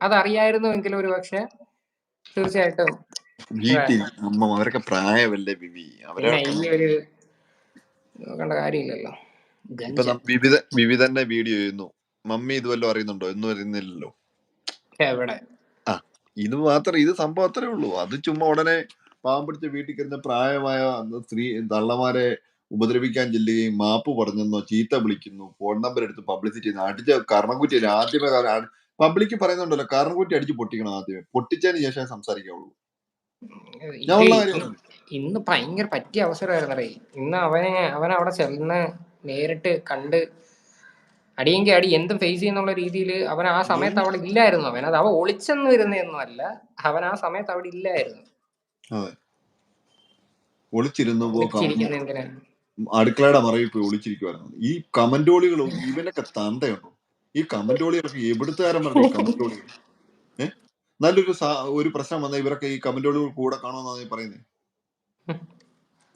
അതറിയായിരുന്നുവെങ്കിൽ ഒരു പക്ഷെ തീർച്ചയായിട്ടും. വീട്ടിൽ അമ്മ അവരൊക്കെ പ്രായമല്ലേ ബിബി അവരെ ഈ ഒരു നോക്കേണ്ട കാര്യമില്ലല്ലോ. വിവിധ വിവിധന്റെ വീഡിയോ ചെയ്യുന്നു മമ്മി ഇത് വല്ലതും അറിയുന്നുണ്ടോ? ഒന്നും അറിയുന്നില്ലല്ലോ. എവിടെ? ആ ഇത് മാത്രം ഇത് സംഭവം അത്രേ ഉള്ളൂ. അത് ചുമ്മാ ഉടനെ പാവം പിടിച്ച വീട്ടിൽ കയറുന്ന പ്രായമായ സ്ത്രീ തള്ളമാരെ ഉപദ്രവിക്കാൻ ചെല്ലുകയും മാപ്പ് പറഞ്ഞെന്നോ ചീത്ത വിളിക്കുന്നു ഫോൺ നമ്പർ എടുത്ത് പബ്ലിസിറ്റി ചെയ്യുന്നു അടിച്ച കർണക്കുറ്റി ആദ്യമേ പബ്ലിക്ക് പറയുന്നുണ്ടല്ലോ കർണക്കുറ്റി അടിച്ച് പൊട്ടിക്കണം ആദ്യമേ. പൊട്ടിച്ചതിന് ശേഷം സംസാരിക്കാവുള്ളൂ. ഇന്ന് ഭയങ്കര പറ്റിയ അവസരമായിരുന്നറേ ഇന്ന് അവനെ അവൻ അവിടെ ചെന്ന് നേരിട്ട് കണ്ട് അടിയെങ്കിൽ അടി എന്തും ഫേസ് ചെയ്യുന്നുള്ള രീതിയിൽ അവൻ ആ സമയത്ത് അവിടെ ഇല്ലായിരുന്നു അവൻ. അത് അവ ഒളിച്ചെന്ന് വരുന്നതൊന്നും അല്ല അവൻ ആ സമയത്ത് അവിടെ ഇല്ലായിരുന്നു. ഒളിച്ചിരുന്നു അടുക്കളയുടെ മറയിൽ പോയി ഒളിച്ചിരിക്കുവായിരുന്നു. ഈ കമന്റോളികളും ഇവനൊക്കെ തന്തയുണ്ടോ? ഈ കമന്റോളികളൊക്കെ എവിടുത്തുകാരൻ പറഞ്ഞു കമന്റോളികൾ ഏഹ് നല്ലൊരു ഒരു പ്രശ്നം വന്ന ഇവരൊക്കെ ഈ കമന്റോളികൾ കൂടെ കാണുമെന്നാണ് ഈ പറയുന്നത്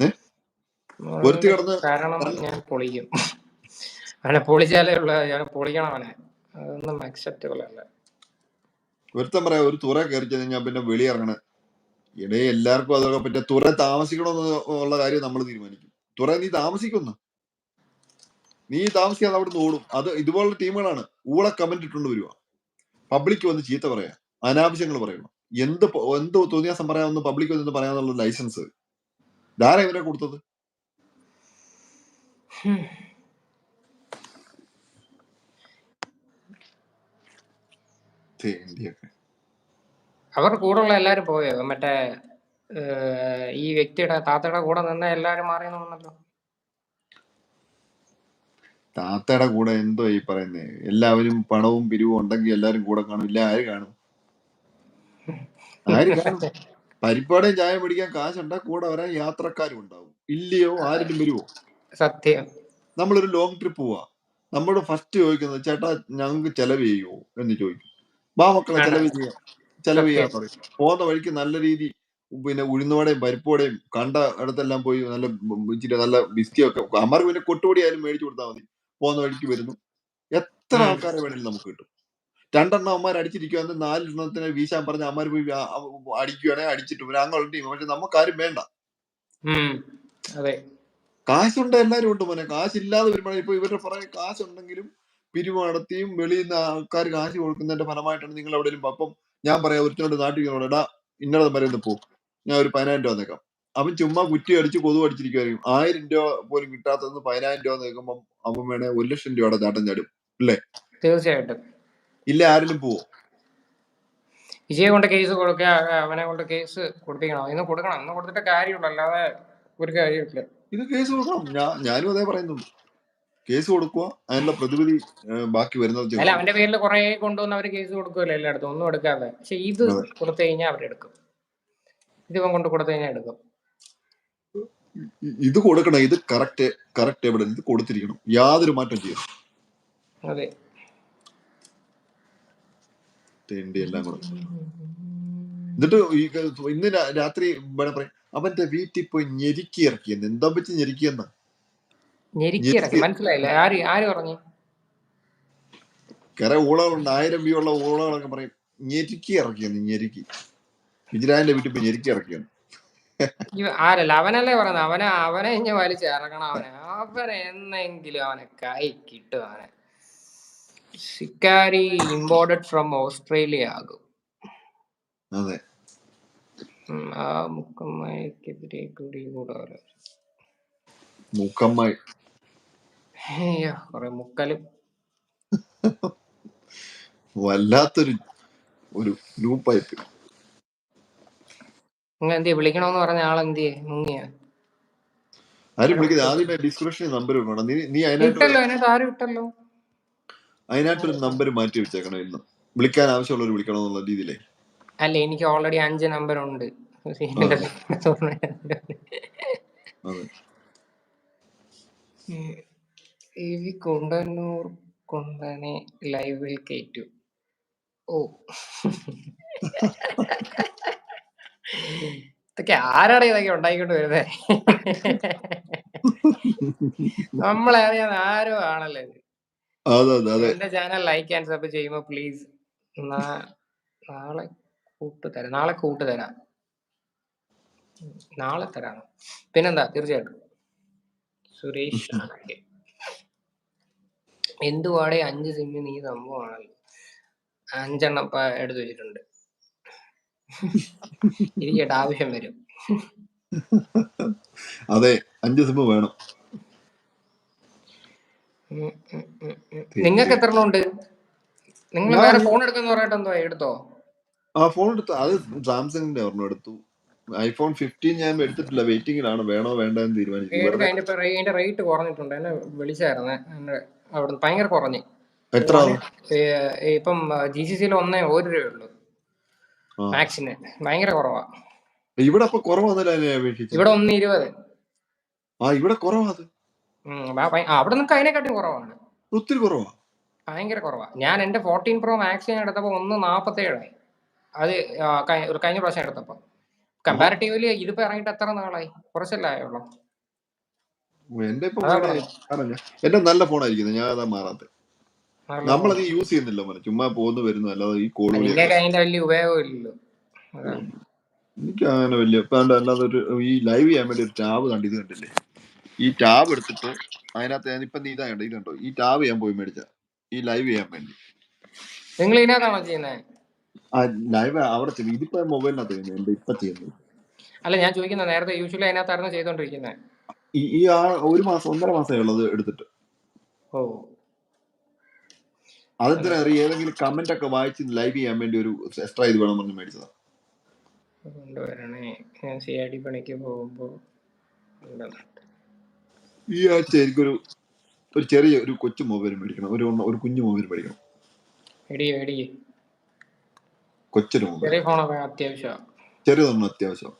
ഏഹ് ഒരുത്തി കിടന്ന് ഞാൻ പൊളിക്കും. അവനെ പൊളിച്ചാലേ ഉള്ള ഞാൻ പൊളിക്കണം അവനെ. അതൊന്നും അക്സെപ്റ്റബിൾ അല്ല ഒരുത്തൻ പറയാ ഒരു തുറ കയറി കഴിഞ്ഞാൽ പിന്നെ വെളിയിറങ്ങണ ഇടയെ എല്ലാവർക്കും അതൊക്കെ പറ്റിയ തുറ താമസിക്കണമെന്ന് ഉള്ള കാര്യം നമ്മൾ തീരുമാനിക്കും. തുറ നീ താമസിക്കുന്നു നീ താമസിക്കാതെ അവിടെ നിന്ന് ഓടും. അത് ഇതുപോലുള്ള ടീമുകളാണ്. ഊള കമന്റ് ഇട്ടുകൊണ്ട് വരുവാ പബ്ലിക് വന്ന് ചീത്ത പറയാ. അനാവശ്യങ്ങൾ പറയണം എന്ത് എന്ത് തോന്നിയാസം പറയാമെന്ന് പബ്ലിക് വന്ന് പറയാന്നുള്ള ലൈസൻസ് ധാരാ ഇവരെ കൊടുത്തത്? അവർ തേണ്ടിയൊക്കെ അവരുടെ കൂടെ ഉള്ള എല്ലാരും പോയോ? മറ്റേ ഈ വ്യക്തിയുടെ താത്തയുടെ കൂടെ നിന്ന എല്ലാരും മാറിയെന്ന് തോന്നുന്നല്ലോ. താത്തയുടെ കൂടെ എന്തോ ഈ പറയുന്നേ? എല്ലാവരും പണവും പിരിവും ഉണ്ടെങ്കിൽ എല്ലാരും കൂടെ കാണും. ഇല്ല ആര് കാണും? ആര് കാണും? പരിപ്പാടേയും ചായ പിടിക്കാൻ കാശുണ്ടാ കൂടെ വരാൻ യാത്രക്കാരും ഉണ്ടാവും. ഇല്ലയോ ആരും വരുമോ സത്യം. നമ്മളൊരു ലോങ് ട്രിപ്പ് പോവാ. നമ്മളോട് ഫസ്റ്റ് ചോദിക്കുന്നത് ചേട്ടാ ഞങ്ങൾക്ക് ചെലവ് ചെയ്യുമോ എന്ന് ചോദിക്കും. വാ മക്കളെ. ചെലവ് ചെയ്യാം. ചെലവ് ചെയ്യാൻ പറയും. പോകുന്ന വഴിക്ക് നല്ല രീതി പിന്നെ ഉഴുന്നുവടയും പരിപ്പോടെയും കണ്ട ഇടത്തെല്ലാം പോയി നല്ല ഇച്ചിരി നല്ല ബിസ്കിയൊക്കെ അമർ പിന്നെ കൊട്ടുപൊടി ആയാലും മേടിച്ചു കൊടുത്താൽ മതി. പോകുന്ന വഴിക്ക് വരുന്നു. എത്ര. ആൾക്കാരെ വേണമെങ്കിലും നമുക്ക് കിട്ടും. രണ്ടെണ്ണം അമ്മമാർ അടിച്ചിരിക്കുകയാണെങ്കിൽ നാലെണ്ണത്തിനെ വീശാൻ പറഞ്ഞ അമ്മമാർ പോയി അടിക്കുകയാണെങ്കിൽ അടിച്ചിട്ട് വരും. അങ്ങനെ ടീം പക്ഷെ നമുക്കാരും വേണ്ട. കാശുണ്ട് എല്ലാരും ഉണ്ട് മോനെ. കാശില്ലാതെ വരുമ്പോഴാണ് ഇപ്പൊ ഇവരുടെ പുറകെ കാശുണ്ടെങ്കിലും പിരിവ് നടത്തിയും വെളിയിൽ നിന്ന് ആൾക്കാർ കാശ് കൊടുക്കുന്നതിന്റെ ഫലമായിട്ടാണ് നിങ്ങൾ എവിടെയും അപ്പം ഞാൻ പറയാം ഒരുത്തിനോട് നാട്ടിൽ ഇന്നലെ ഇന്നടം വരെ ഒന്ന് പോ. ഞാൻ ഒരു പതിനായിരം രൂപ നേക്കാം അവൻ ചുമ്മാ കുറ്റി അടിച്ച് കൊതു അടിച്ചിരിക്കുമായിരിക്കും ആയിരം രൂപ പോലും കിട്ടാത്തത് പതിനായിരം രൂപ നേക്കുമ്പോൾ അവൻ വേണേ ഒരു ലക്ഷം രൂപയുടെ ചാട്ടം ചാടും. അല്ലേ? തീർച്ചയായിട്ടും. ഇല്ല ആരെങ്കിലും പോവോ? വിജയെ കൊണ്ട് കേസ് കൊടുക്ക അവനെ കൊണ്ട് കേസ് കൊടുപ്പിക്കണം. ഇന്ന് കൊടുക്കണം. ഇന്ന് കൊടുത്തിട്ട് കാര്യമുള്ളൂ അല്ലാതെ ഒരു കാര്യമില്ല ഇത് കേസ് കൊടുക്കണം. ഞാൻ ഞാനും അതേ പറയുന്നു. കേസ് കൊടുക്കുക അതിനുള്ള പ്രതിവിധി ബാക്കി വരുന്നത് അല്ല അവന്റെ പേരിൽ കുറെ കൊണ്ടുവന്ന് അവർ കേസ് കൊടുക്കുമല്ലോ എല്ലായിടത്തും? ഒന്നും എടുക്കാതെ. പക്ഷെ ഇത്. കൊടുത്തു കഴിഞ്ഞാൽ അവരെടുക്കും. ഇത് ഇവൻ കൊണ്ട് കൊടുത്തു കഴിഞ്ഞാൽ എടുക്കും. ഇത് കൊടുക്കണം ഇത് കറക്റ്റ് കറക്റ്റ് എവിഡൻസ് ഇത് കൊടുത്തിരിക്കണം. യാതൊരു മാറ്റം ചെയ്യണം അതെ. തേണ്ടി എല്ലാം കൂടെ. എന്നിട്ട് ഈ ഇന്ന് രാത്രി വേണം പറയും. അവന്റെ വീട്ടിൽ പോയി ഞെരുക്കി ഇറക്കിയെന്ന് എന്താ പറ്റി ഞെരുക്കിയെന്ന് കര കുറെ ഊളകളുണ്ട്. ആയിരം വ്യൂ ഉള്ള ഊളകളൊക്കെ പറയും. ഞെരുക്കി ഇറക്കിയെന്ന് ഞെരുക്കി. വിജിലാന്റെ വീട്ടിൽ പോയി ഞെരുക്കി ഇറക്കിയെന്ന് ആരല്ല അവനല്ലേ പറയുന്നത്? അവനെ അവനെ ഇഞ്ഞ വലിച്ച് ഇറങ്ങണം അവനെ. അവനെ എന്നെങ്കിലും അവനെ കൈ കിട്ടും അവനെ. ശിക്കാരി ഇമ്പോർട്ടഡ് ഫ്രം ഓസ്ട്രേലിയ ആകും. അതെ. ആ മുക്കമ്മയ്ക്കെതിരെ കൂടി കൂടാറ് മുക്കമ്മായി കൊറേ മുക്കലും. വല്ലാത്തൊരു ഒരു ഗ്രൂപ്പായിട്ട് നിങ്ങൾ എന്ത് വിളിക്കണമെന്ന് പറഞ്ഞ ആളെന്തിയെ മുങ്ങിയ? ആരും വിളിക്കുന്നത് ആദ്യമേ ഡിസ്ക്രിപ്ഷനിൽ നമ്പർ വേണം. നീ നീ ഇട്ടല്ലോ അതിനകത്ത് ആരും ഇട്ടല്ലോ. അതിനായിട്ടൊരു നമ്പർ മാറ്റി വെച്ചേക്കണം ഇന്ന്. വിളിക്കാൻ ആവശ്യമുള്ളവർ വിളിക്കണം എന്നുള്ള രീതിയിലേ. അല്ല എനിക്ക് ഓൾറെഡി അഞ്ച് നമ്പർ ഉണ്ട്. ഇവി കൊണ്ടന്നൂർ കൊണ്ടനെ ലൈവിൽ കയറ്റു ഓ. ഇതൊക്കെ ആരാണ് ഇതൊക്കെ ഉണ്ടാക്കിക്കൊണ്ട് വരുന്നത് നമ്മളെ അറിയാതെ ആരും ആണല്ലേ എന്റെ ചാനൽ ലൈക്ക് ആൻഡ് സബ് ചെയ്യുമ്പോ പ്ലീസ് നാളെ കൂട്ടുതരാം നാളെ കൂട്ടുതരാം നാളെ തരാം. പിന്നെന്താ? തീർച്ചയായിട്ടും. സുരേഷ് ആണല്ലേ എന്തുവാടെ അഞ്ച് സിമ്മിന് ഈ സംഭവമാണല്ലോ. അഞ്ചെണ്ണം എടുത്തു വെച്ചിട്ടുണ്ട്. ഇരിക്കട്ടെ ആവശ്യം വരും. അതെ അഞ്ച് സിം വേണം. നിങ്ങൾക്ക് എത്ര ഉണ്ട്? നിങ്ങൾ വേറെ ഫോൺ എടുക്കുന്ന പറയട്ടെ എന്തോ എടുത്തോ? ആ ഫോൺ എടുത്തു. അത് സാംസങ്ങിന്റെ ഒരെണ്ണം എടുത്തു. ഐഫോൺ ഫിഫ്റ്റീൻ ഞാൻ എടുത്തിട്ടില്ല. വെയിറ്റിംഗിലാണ് വേണോ വേണ്ട എന്ന് തീരുമാനിച്ചു അതിന്റെ റേറ്റ് കുറഞ്ഞിട്ടുണ്ട്. എന്നെ വിളിച്ചായിരുന്നു. അവിടെ ഭയങ്കര കുറഞ്ഞു. എത്ര ഇപ്പം ജി സി സിയിൽ ഒന്നേ ഒരു രൂപയുള്ളൂ. മാക്സിന് ഭയങ്കര കുറവാ. ഇവിടെ അപ്പൊ കുറവാന്നല്ലേ അപേക്ഷിച്ച് ഇവിടെ ഒന്ന് ഇരുപത് ആ ഇവിടെ കുറവാ അത്. ഉം, ഭ- ഭയ- ആ, അവിടെ നിങ്ങൾക്ക് അതിനെക്കാട്ടും കുറവാണ്. ഒത്തിരി കുറവാ. ഭയങ്കര കുറവാ. ഞാൻ എന്റെ ഫോർട്ടീൻ പ്രോ മാക്സ് ഞാൻ എടുത്തപ്പോ ഒന്ന് നാപ്പത്തേഴായി. അത് ഒരു കഴിഞ്ഞ പ്രാവശ്യം എടുത്തപ്പോ. കമ്പാരിറ്റീവ്ലി ഇതിപ്പോ ഇറങ്ങിയിട്ട് എത്ര നാളായി? കുറച്ചല്ലേ ഉള്ളു എന്റെ നല്ല ഫോണായിരിക്കുന്നത് ഞാൻ അതാ മാറാത്ത. നല്ല നമ്മളത് യൂസ് ചെയ്യുന്നില്ല മോനെ. ചുമ്മാ പോകുന്നു വരുന്നു അല്ലാതെ ഈ കോൾ അതിന്റെ വലിയ ഉപയോഗമില്ലല്ലോ. എനിക്ക് അങ്ങനെ വലിയ ഇപ്പൊ അല്ലാതെ ഒരു ഈ ലൈവ് ചെയ്യാൻ വേണ്ടി ഒരു ടാബ് കണ്ടിത് ഇത് കണ്ടില്ലേ? ഈ ടാബ് എടുത്തിട്ട് അതിനകത്ത് ഞാൻ ഇപ്പൊ നീ ഇതാ കണ്ടോ ഇത് കണ്ടോ? ഈ ടാബ് ചെയ്യാൻ പോയി മേടിച്ച ഈ ലൈവ് ചെയ്യാൻ വേണ്ടി. നിങ്ങൾ ഇതിനകത്താണോ ചെയ്യുന്നത് ആ ലൈവ് അവിടെ ഇതിപ്പോ മൊബൈലിനകത്ത് ചെയ്യുന്നത് എന്റെ ഇപ്പൊ ചെയ്യുന്നത്? അല്ല ഞാൻ ചോദിക്കുന്നത് നേരത്തെ യൂഷ്വലി അതിനകത്തായിരുന്നു ചെയ്തോണ്ടിരിക്കുന്നത് ഈ ഈ ആ ഒരു മാസം ഒന്നര മാസമേ ഉള്ളത് എടുത്തിട്ട്. ഓ. അതെന്തിനാ അറിയാം? ഏതെങ്കിലും കമന്റ് ഒക്കെ വായിച്ച് ലൈവ് ചെയ്യാൻ വേണ്ടി ഒരു എക്സ്ട്രാ ഇത് വേണം പറഞ്ഞ് മേടിച്ചതാ. കൊണ്ടുവരണേ. ഞാൻ സി ഐ ഡി പണിക്ക് പോകുമ്പോ. ഈ ആഴ്ച എനിക്കൊരു ഒരു ചെറിയ ഒരു കൊച്ചു മൊബൈൽ മേടിക്കണം. ഒരു ഒരു കുഞ്ഞു മൊബൈൽ മേടിക്കണം. എടി എടി കൊച്ചൊരു മൊബൈൽ ചെറിയ ഫോണൊക്കെ അത്യാവശ്യം ചെറിയതൊന്നും അത്യാവശ്യം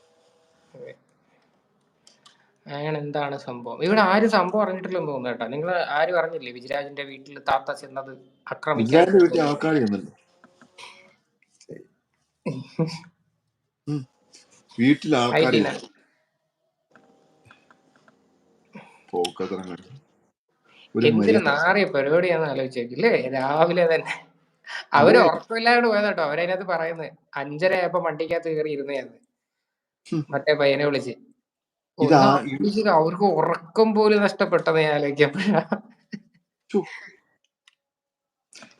അങ്ങനെ എന്താണ് സംഭവം? ഇവിടെ ആരും സംഭവം അറിഞ്ഞിട്ടില്ലെന്ന് തോന്നുന്നു കേട്ടോ. നിങ്ങൾ ആരും അറിഞ്ഞില്ലേ വിജിരാജിന്റെ വീട്ടിൽ താത്ത ചെന്നത് ആക്രമിക്കാൻ വീട്ടിൽ എന്തിനു നാറിയ പരിപാടിയാന്ന് ആലോചിച്ചേക്കില്ലേ? രാവിലെ തന്നെ. അവർ ഉറക്കമില്ലാണ്ട് പോയതാട്ടോ അവരതിനകത്ത് പറയുന്നത് അഞ്ചര ആയപ്പോ വണ്ടിക്കകത്ത് കയറി ഇരുന്നു മറ്റേ പയ്യനെ വിളിച്ച്. ഇതാ അവർക്ക് ഉറക്കം പോലും നഷ്ടപ്പെട്ടത് ഞാൻ ആലോചിക്കപ്പോഴാ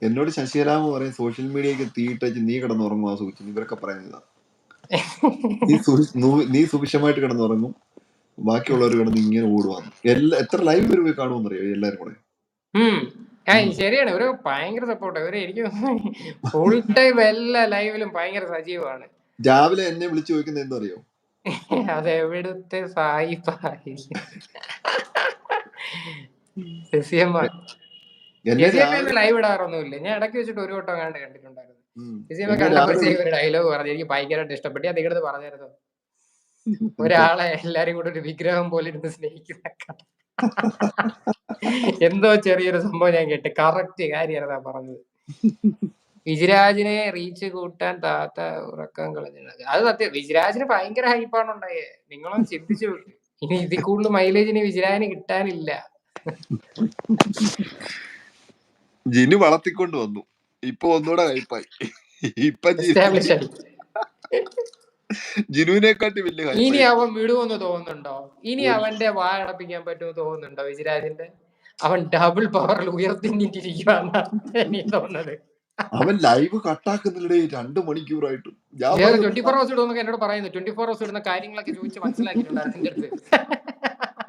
എന്നോട് ശശികലാമ പറയും സോഷ്യൽ മീഡിയക്ക് തീയിട്ടച്ച് നീ കിടന്നുറങ്ങുക സൂക്ഷിച്ചു ഇവരൊക്കെ പറയുന്നതാ നീ നീ സുഭിക്ഷമായിട്ട് കിടന്നുറങ്ങും ബാക്കിയുള്ളവർ കിടന്ന് ഇങ്ങനെ ഓടുവാന്ന് എല്ലാ എത്ര ലൈവ് വരെ പോയി കാണുമെന്നറിയോ എല്ലാരും കൂടെ. ശരിയാണ്. ഒരു ഭയങ്കര സപ്പോർട്ട് എനിക്ക് ഫുൾ ടൈം എല്ലാ ലൈവിലും ഭയങ്കര സജീവമാണ്. രാവിലെ എന്നെ വിളിച്ചു ചോദിക്കുന്നത് എന്തറിയോ അതെവിടുത്തെ സായി പായി. ശശിയമ്മ ലൈവ് ഇടാറൊന്നുമില്ല. ഞാൻ ഇടയ്ക്ക് വെച്ചിട്ട് ഒരു വട്ടം കണ്ട് കണ്ടിട്ടുണ്ടായിരുന്നു. ശശിയമ്മ കണ്ടപ്പോഴത്തേക്ക് ഒരു ഡയലോഗ് പറഞ്ഞു എനിക്ക് ഭയങ്കരമായിട്ട് ഇഷ്ടപ്പെട്ടു. അതിന്റെ അടുത്ത് പറഞ്ഞായിരുന്നു. ഒരാളെ എല്ലാരും കൂടെ ഒരു വിഗ്രഹം പോലെ ഇരുന്ന് സ്നേഹിക്കുന്ന എന്തോ ചെറിയൊരു സംഭവം ഞാൻ കേട്ട്. കറക്റ്റ് കാര്യമാണ് പറഞ്ഞത്. വിജിരാജിനെ റീച്ച് കൂട്ടാൻ താത്ത ഉറക്കം കളഞ്ഞത് അത് സത്യം. വിജിരാജിന് ഭയങ്കര ഹൈപ്പാണ് ഉണ്ടായേ. നിങ്ങളൊന്ന് ചിന്തിച്ചു ഇനി ഇതിൽ കൂടുതൽ മൈലേജിന് വിജിരാജിന് കിട്ടാനില്ല. ജിനു വളർത്തിക്കൊണ്ട് വന്നു. ഇപ്പൊ ഒന്നുകൂടെ ഹൈപ്പായി ഇപ്പൊ ജിനുവിനെക്കാട്ടി വലിയ ഇനി അവൻ വിടുമെന്ന് തോന്നുന്നുണ്ടോ? ഇനി അവന്റെ വാ അടപ്പിക്കാൻ പറ്റുമെന്ന് തോന്നുന്നുണ്ടോ വിജിരാജിന്റെ? അവൻ ഡബിൾ പവറിൽ ഉയർത്തിന്നിട്ടിരിക്കുവാന്നാണ് എനിക്ക് തോന്നുന്നത്. അവൻ ലൈവ് കട്ടാക്കുന്നില്ലേ രണ്ട് മണിക്കൂറായിട്ട്. ഞാൻ ട്വന്റി ഫോർ ഹവേഴ്സ് ഇടുന്നൊക്കെ എന്നോട് പറയുന്നു. ട്വന്റി ഫോർ ഹവേഴ്സ് ഇടുന്ന കാര്യങ്ങളൊക്കെ ചോദിച്ച് മനസ്സിലാക്കിയിട്ടുണ്ടായിരുന്നു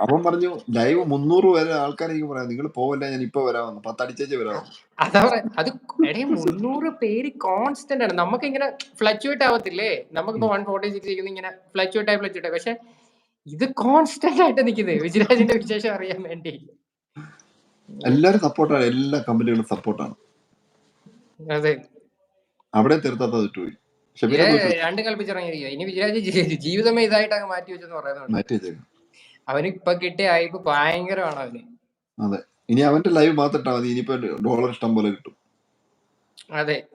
അവൻ പറഞ്ഞു ലൈവ് മുന്നൂറ് വരെ ആൾക്കാരെനിക്ക് പറയാം. നിങ്ങൾ പോവല്ല ഞാൻ ഇപ്പൊ വരാമെന്ന് പത്തടിച്ചേച്ച് വരാമെന്ന് അതാ പറയാ അത് എടേ മുന്നൂറ് പേര് കോൺസ്റ്റന്റ് ആണ്. നമുക്ക് ഇങ്ങനെ ഫ്ലക്ച്വേറ്റ് ആവത്തില്ലേ? നമുക്കിപ്പോ വൺ ഫോർട്ടി സിക്സ് ഇങ്ങനെ ഫ്ലക്ച്വേറ്റ് ആയി ഫ്ലക്ച്വേറ്റ് ആയി. പക്ഷെ ഇത് കോൺസ്റ്റന്റ് ആയിട്ട് നിൽക്കുന്നത് വിജയരാജിന്റെ വിശേഷം അറിയാൻ വേണ്ടി. എല്ലാരും സപ്പോർട്ടാണ് എല്ലാ കമ്പനികളും സപ്പോർട്ടാണ് അതെ. അവിടെ ഇത് പോയിട്ട് രണ്ടും കൽപ്പിച്ചിറങ്ങിയിരിക്കുക ഇനി വിജയരാജ് ജീവിതമേ ഇതായിട്ട് അങ്ങ് മാറ്റി വെച്ചെന്ന് പറയുന്നത് അവന് ഇപ്പൊ കിട്ടിയ അയപ്പ് ഭയങ്കരമാണ് അവന്. അതെ. ഇനി അവന്റെ ലൈവ് മാത്രം മതി. ഇനിയിപ്പോ ഡോളർ ഇഷ്ടം പോലെ കിട്ടും. അതെ.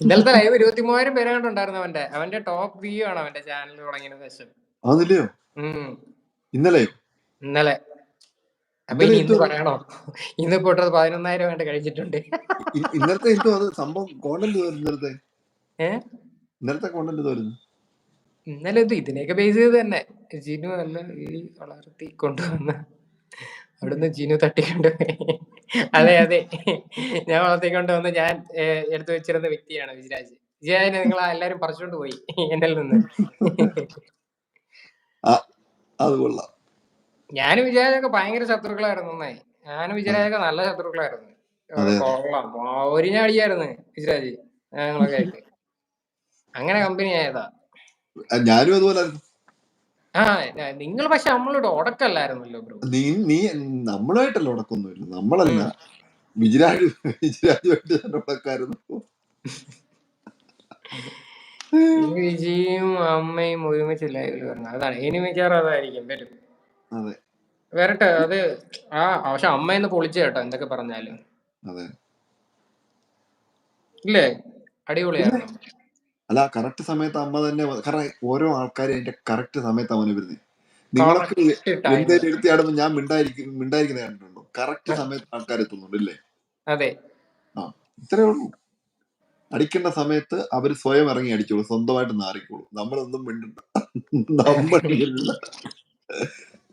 ഇന്നലത്തെ ലൈവ് ഇരുപത്തി മൂവായിരം പേരാണ്ടുണ്ടായിരുന്നു അവന്റെ. അവന്റെ ടോപ്പ് വ്യൂ ആണ് അവന്റെ ചാനൽ തുടങ്ങിയ ശേഷം. ഇന്നലെയോ? ഇന്നലെ. അപ്പൊ ഇന്നലെ ഇനി ഇന്ന്? പറയണോ? ഇന്ന് പൊട്ടത് പതിനൊന്നായിരം വേണ്ട കഴിച്ചിട്ടുണ്ട്. ഇന്നത്തെ ഇന്നലത്തെ എന്തോ അത് സംഭവം കോണ്ടന്റ് ഇന്നലത്തെ. ഏ? ഇന്നലത്തെ കോണ്ടന്റ് ഇതായിരുന്നു ഇന്നലെ ഇത് ഇതിനെയൊക്കെ ബേസ് ചെയ്ത് തന്നെ. ജിനു അല്ല ഈ വളർത്തി കൊണ്ടുവന്ന അവിടുന്ന് ജിനു തട്ടിക്കൊണ്ട് അതെ അതെ. ഞാൻ വളർത്തിക്കൊണ്ട് വന്ന് ഞാൻ ഏഹ്, എടുത്തു വെച്ചിരുന്ന വ്യക്തിയാണ് വിജിരാജ്. വിജയാജിനെ നിങ്ങൾ എല്ലാരും പറിച്ചുകൊണ്ട് പോയി. എന്നിൽ നിന്ന്. അത് കൊള്ളാം. ഞാനും വിചാരിച്ചൊക്കെ ഭയങ്കര ശത്രുക്കളായിരുന്നു നന്നായി. ഞാനും വിചാരിച്ചൊക്കെ നല്ല ശത്രുക്കളായിരുന്നു. ഞങ്ങളൊക്കെ ആയിട്ട്. അങ്ങനെ കമ്പനി ആയതാ. ഞാനും അതുപോലെ. ആ നിങ്ങൾ പക്ഷെ നമ്മളോട് ഉടക്കല്ലായിരുന്നല്ലോ ബ്രോ. നീ നീ നമ്മളായിട്ടല്ല ഉടക്കൊന്നുമില്ല. നമ്മളല്ല. വിജിരാജ് വിജിരാജുമായിട്ട് തന്നെ ഉടക്കായിരുന്നു. വിജിയും അമ്മയും ഒരുമിച്ച് ലൈവിൽ വരുന്നത് അതാണ് ഇനി മിക്കവാറും അതായിരിക്കും വരും. അതെ. വരട്ടെ അത് ആ പക്ഷെ അമ്മയെന്ന് പൊളിച്ചു കേട്ടോ എന്തൊക്കെ പറഞ്ഞാലും. അതെ. ഇല്ലേ? അടിപൊളിയായിരുന്നു അല്ല കറക്റ്റ് സമയത്ത് അമ്മ തന്നെ വ- കാരണം ഓരോ ആൾക്കാരും അതിന്റെ കറക്റ്റ് സമയത്ത് അവന് വരുന്നത് time. എന്തേലും എടുത്തിയാടുമ്പോ ഞാൻ മിണ്ടായിരിക്കും മിണ്ടായിരിക്കുന്ന കണ്ടിട്ടുണ്ടോ? കറക്റ്റ് സമയത്ത് ആൾക്കാർ എത്തുന്നുണ്ട് ഇല്ലേ അതെ. ഇത്രേ ഉള്ളൂ. അടിക്കേണ്ട സമയത്ത് അവർ സ്വയം ഇറങ്ങി അടിച്ചോളൂ സ്വന്തമായിട്ട് നാറിക്കോളൂ. നമ്മളൊന്നും മിണ്ടണ്ട നമ്മൾ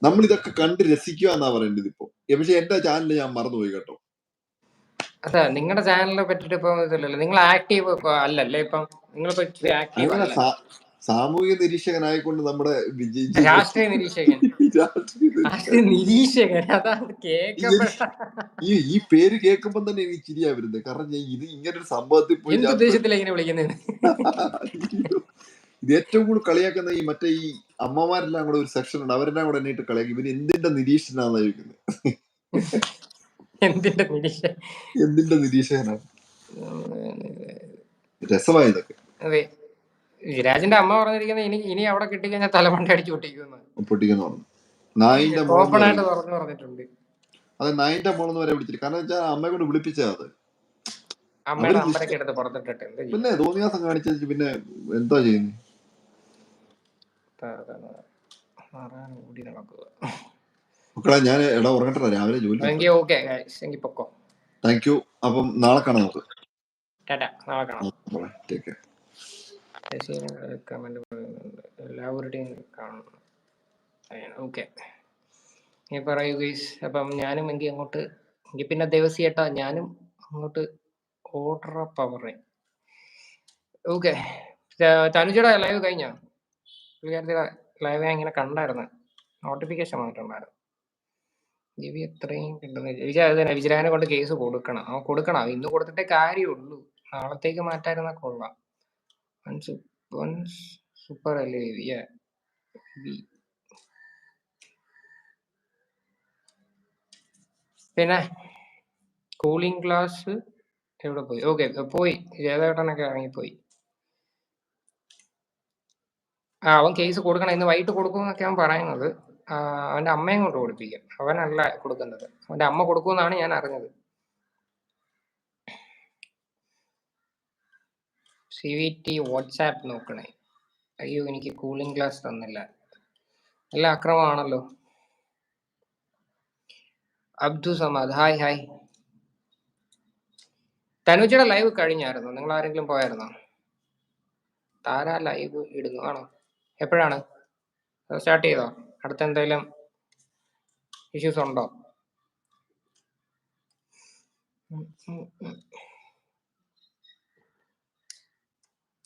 നമ്മൾ ഇതൊക്കെ കണ്ട് രസിക്കുക എന്നാ പറയേണ്ടത് ഇപ്പൊ? പക്ഷെ എന്റെ ചാനൽ ഞാൻ മറന്നുപോയി കേട്ടോ. അതെ നിങ്ങളുടെ ചാനലിനെ പറ്റിട്ട് ഇപ്പൊ ഇതില്ലല്ലോ. നിങ്ങൾ ആക്റ്റീവ് അല്ലല്ലേ ഇപ്പം? നിങ്ങളിപ്പോ ആക്റ്റീവ് അങ്ങനെ അല്ല? സാ- സാമൂഹിക നിരീക്ഷകനായിക്കൊണ്ട് നമ്മുടെ വിജയ് രാഷ്ട്രീയ നിരീക്ഷകൻ. രാഷ്ട്രീയ. രാഷ്ട്രീയ നിരീക്ഷകൻ. അതാണ് കേക്കപ്പെട്ട ഈ ഈ പേര് കേൾക്കുമ്പോൾ തന്നെ എനിക്ക് ചിരിയാ വരുന്നത്. കാരണം ഞാൻ ഇത് ഇങ്ങനെ ഒരു സംഭവത്തിൽ പോയി എന്ത് ഞാൻ- ഉദ്ദേശത്തിലാണ് ഇങ്ങനെ വിളിക്കുന്നത് ഇത് ഏറ്റവും കൂടുതൽ കളിയാക്കുന്ന ഈ മറ്റേ ഈ അമ്മമാരെല്ലാം കൂടെ ഒരു സെക്ഷൻ ഉണ്ട്. അവരെല്ലാം കൂടെ എന്നിട്ട് കളിയാക്കി. ഇവന് എന്തിന്റെ നിരീക്ഷനാന്ന് ചോദിക്കുന്നത് എന്തിന്റെ നിരീക്ഷ എന്തിന്റെ നിരീക്ഷകനാണ് രസമായ ഇതൊക്കെ? അതെ. വിരാജിന്റെ അമ്മ പറഞ്ഞിരിക്കുന്നത് ഇനി ഇനി അവിടെ കിട്ടിക്കഴിഞ്ഞാൽ തലമണ്ട അടിച്ചു പൊട്ടിക്കുന്നു പൊട്ടിക്കുന്ന നായിന്റെ ഓപ്പൺ ആയിട്ട് തുറന്നു പറഞ്ഞിട്ടുണ്ട്. അത് നായിന്റെ മോളെന്ന് വരെ വിളിച്ചിട്ട്. കാരണം വെച്ചാൽ അമ്മയെ കൊണ്ട് വിളിപ്പിച്ചതാ അത്. അമ്മയുടെ നമ്പരൊക്കെ എടുത്ത് പുറത്തിട്ടിട്ട് പിന്നെ തോന്നിയാസം കാണിച്ചു പിന്നെ എന്താ ചെയ്യുന്നത് ഓടി നടക്കുക. മക്കളെ ഞാൻ എടാ ഉറങ്ങട്ടെ രാവിലെ ജോലി എങ്കിൽ ഓക്കെ എങ്കിൽ പൊക്കോ. താങ്ക് യു അപ്പം നാളെ കാണാം നമുക്ക്. ടാറ്റാ നാളെ കാണാം. ടേക്ക് കെയർ പറയുന്നുണ്ട്. എല്ലാവരുടെയും ഓക്കെ. പറയൂ ഗൈസ് അപ്പം ഞാനും എങ്കിൽ അങ്ങോട്ട് എങ്കിൽ പിന്നെ ദേവസി ഏട്ടാ ഞാനും അങ്ങോട്ട് ഓർഡർ പവറേ ഓക്കെ. തനുജയുടെ ലൈവ് കഴിഞ്ഞോ? പുള്ളിക്കാരത്തിയുടെ ലൈവ് ഇങ്ങനെ കണ്ടായിരുന്നു. നോട്ടിഫിക്കേഷൻ വന്നിട്ടുണ്ടായിരുന്നു. ദിവി എത്രയും കിട്ടുന്ന വിജയ അത് കൊണ്ട് കേസ് കൊടുക്കണം. ആ കൊടുക്കണം. ഇന്ന് കൊടുത്തിട്ടേ കാര്യമുള്ളൂ. നാളത്തേക്ക് മാറ്റായിരുന്ന കൊള്ളാം. സൂപ്പർ അല്ലേ പിന്നെ കൂളിംഗ് ഗ്ലാസ് എവിടെ പോയി? ഓക്കെ പോയി. ജയദേവട്ടനൊക്കെ ഇറങ്ങിപ്പോയി. ആ അവൻ കേസ് കൊടുക്കണം. ഇന്ന് വൈകിട്ട് കൊടുക്കുമെന്നൊക്കെ അവൻ പറയുന്നത്. അവന്റെ അമ്മയും കൊണ്ട് കൊടുപ്പിക്കും. അവനല്ല കൊടുക്കുന്നത്. അവന്റെ അമ്മ കൊടുക്കുമെന്നാണ് ഞാൻ അറിഞ്ഞത്. സി വി ടി വാട്സാപ്പ് നോക്കണേ. അയ്യോ എനിക്ക് കൂളിംഗ് ഗ്ലാസ് തന്നില്ല. നല്ല അക്രമമാണല്ലോ. അബ്ദു സമാദ് ഹായ് ഹായ് തനുജയുടെ ലൈവ് കഴിഞ്ഞായിരുന്നു? നിങ്ങൾ ആരെങ്കിലും പോയായിരുന്നോ? താര ലൈവ് ഇടുന്നു. ആണോ? എപ്പോഴാണ്? സ്റ്റാർട്ട് ചെയ്തോ? അടുത്ത എന്തെങ്കിലും ഇഷ്യൂസ് ഉണ്ടോ.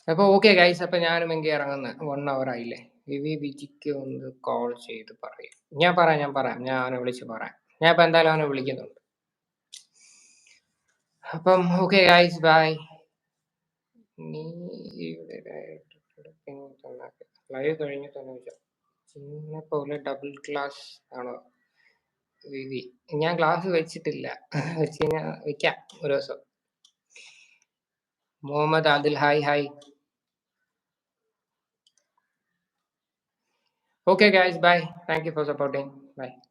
അപ്പൊ ഓക്കെ ഗൈസ് അപ്പൊ ഞാനും എങ്കിൽ ഇറങ്ങുന്ന. വൺ അവർ ആയില്ലേ? വിവി വിജിക്ക് ഒന്ന് കോൾ ചെയ്ത് പറയും. ഞാൻ പറയാം ഞാൻ പറയാം. ഞാൻ അവനെ വിളിച്ച് പറയാം. ഞാൻ ഇപ്പൊ എന്തായാലും അവനെ വിളിക്കുന്നുണ്ട്. അപ്പം ഓക്കെ ഗൈസ് ബൈ നീ ഇവിടെ ലൈവ് കഴിഞ്ഞിട്ട് തന്നെ വെച്ചോ ചിന്നെ പോലെ ഡബിൾ ക്ലാസ് ആണോ ഞാൻ ക്ലാസ് വെച്ചിട്ടില്ല. വെച്ച് കഴിഞ്ഞാൽ വെക്കാം ഒരു ദിവസം. Muhammad Adil hi hi okay guys bye thank you for supporting Bye.